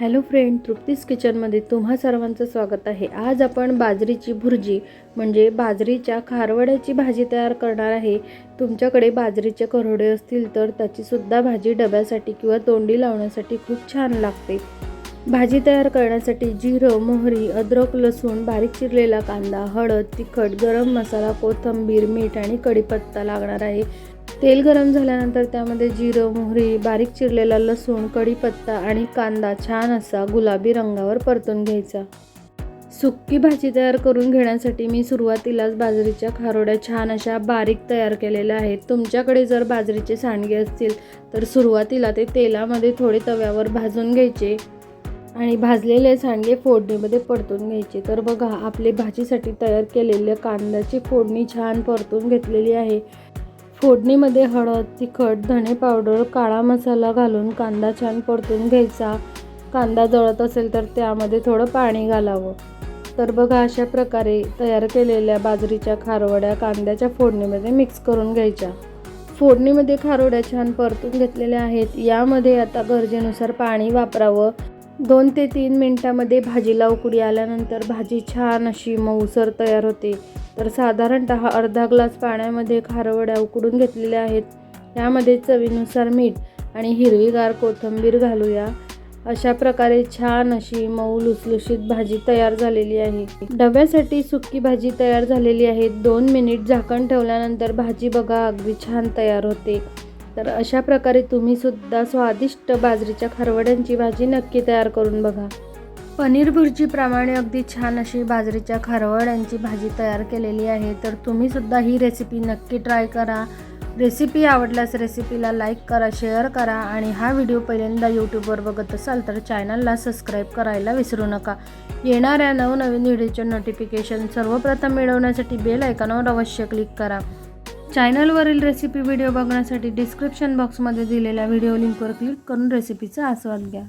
Hello friend तृप्तीस किचनमध्ये तुम्हा सर्वांचं स्वागत आहे. आज आपण बाजरीची भुर्जी म्हणजे बाजरीच्या खारवड्याची भाजी तयार करणार आहे. तुमच्याकडे बाजरीचे करोडे असतील तर त्याचीसुद्धा भाजी डब्यासाठी किंवा तोंडी लावण्यासाठी खूप छान लागते. भाजी तयार करण्यासाठी जिरं मोहरी अद्रक लसूण बारीक चिरलेला कांदा हळद तिखट गरम मसाला कोथिंबीर मीठ आणि कढीपत्ता लागणार आहे. तेल गरम झाल्यानंतर त्यामध्ये जिरं मोहरी बारीक चिरलेला लसूण कढीपत्ता आणि कांदा छान असा गुलाबी रंगावर परतून घ्यायचा. सुक्की भाजी तयार करून घेण्यासाठी मी सुरुवातीलाच बाजरीच्या खारोड्या छान अशा बारीक तयार केलेल्या आहेत. तुमच्याकडे जर बाजरीचे सांडगे असतील तर सुरुवातीला ते तेलामध्ये थोडे तव्यावर भाजून घ्यायचे आणि भाजलेले सांडगे फोडणीमध्ये परतून घ्यायचे. तर बघा आपले भाजीसाठी तयार केलेल्या कांद्याची फोडणी छान परतून घेतलेली आहे. फोडणीमध्ये हळद तिखट धणे पावडर काळा मसाला घालून कांदा छान परतून घ्यायचा. कांदा जळत असेल तर त्यामध्ये थोडं पाणी घालावं. तर बघा अशा प्रकारे तयार केलेल्या बाजरीच्या खारवड्या कांद्याच्या फोडणीमध्ये मिक्स करून घ्यायच्या. फोडणीमध्ये खारोड्या छान परतून घेतलेल्या आहेत. यामध्ये आता गरजेनुसार पाणी वापरावं. दोन ते तीन मिनटामध्ये भाजीला उकडी आल्यानंतर भाजी छान अशी मऊसर तयार होते. तर साधारणतः अर्धा ग्लास पाण्यामध्ये खारवड्या उकडून घेतलेल्या आहेत. त्यामध्ये चवीनुसार मीठ आणि हिरवीगार कोथिंबीर घालूया. अशा प्रकारे छान अशी मऊ लुसलुशीत भाजी तयार झालेली आहे. डब्यासाठी सुकी भाजी तयार झालेली आहे. दोन मिनिट झाकण ठेवल्यानंतर भाजी बघा अगदी छान तयार होते. तर अशा प्रकारे तुम्ही सुद्धा स्वादिष्ट बाजरीच्या खारवड्यांची भाजी नक्की तयार करून बघा. पनीर भुर्जीप्रमाणे अगदी छान अशी बाजरीच्या खारवड्यांची भाजी तयार केलेली आहे. तर तुम्ही सुद्धा ही रेसिपी नक्की ट्राय करा. रेसिपी आवडल्यास रेसिपीला लाईक करा शेअर करा आणि हा व्हिडिओ पहिल्यांदा यूट्यूबवर बघत असाल तर चॅनलला सबस्क्राईब करायला विसरू नका. येणाऱ्या नवनवीन व्हिडिओचे नोटिफिकेशन सर्वप्रथम मिळवण्यासाठी बेल आयकॉनवर अवश्य क्लिक करा. चॅनलवरील रेसिपी व्हिडिओ बघण्यासाठी डिस्क्रिप्शन बॉक्समध्ये दिलेल्या व्हिडिओ लिंकवर क्लिक करून रेसिपीचा आस्वाद घ्या.